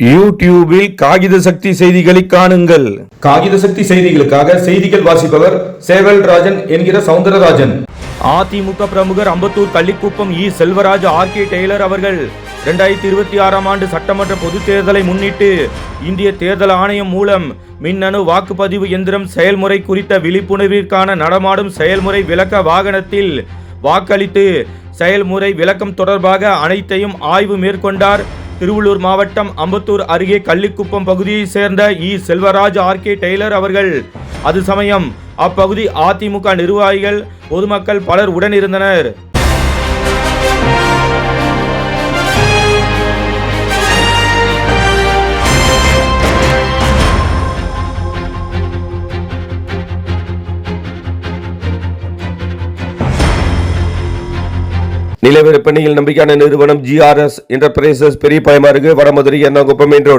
யூடியூபில் காகித சக்தி செய்திகளை காணுங்கள். காகித சக்தி செய்திகளுக்காக செய்திகள் வாசிப்பவர் சேவல் ராஜன் என்கிற சவுந்தரராஜன். அதிமுக பிரமுகர் Ambattur Kallikuppam E. Selvaraj R. K. Tailor அவர்கள் இரண்டாயிரத்தி இருபத்தி ஆறாம் ஆண்டு சட்டமன்ற பொதுத் தேர்தலை முன்னிட்டு இந்திய தேர்தல் ஆணையம் மூலம் மின்னணு வாக்குப்பதிவு எந்திரம் செயல்முறை குறித்த விழிப்புணர்விற்கான நடமாடும் செயல்முறை விளக்க வாகனத்தில் வாக்களித்து செயல்முறை விளக்கம் தொடர்பாக அனைத்தையும் ஆய்வு மேற்கொண்டார் திருவள்ளூர் மாவட்டம் அம்பத்தூர் அருகே கள்ளிக்குப்பம் பகுதியைச் சேர்ந்த E. Selvaraj R. K. Tailor அவர்கள். அது சமயம் அப்பகுதி அதிமுக நிர்வாகிகள் பொதுமக்கள் பலர் உடனிருந்தனர். நிலவிற்பனையில் நம்பிக்கையான நிறுவனம் ஜிஆர்எஸ் என்டர்பிரைசஸ் பெரிய பயமாருக்கு வடமதுரை எர்ணாகுப்பம் மெயின் ரோடு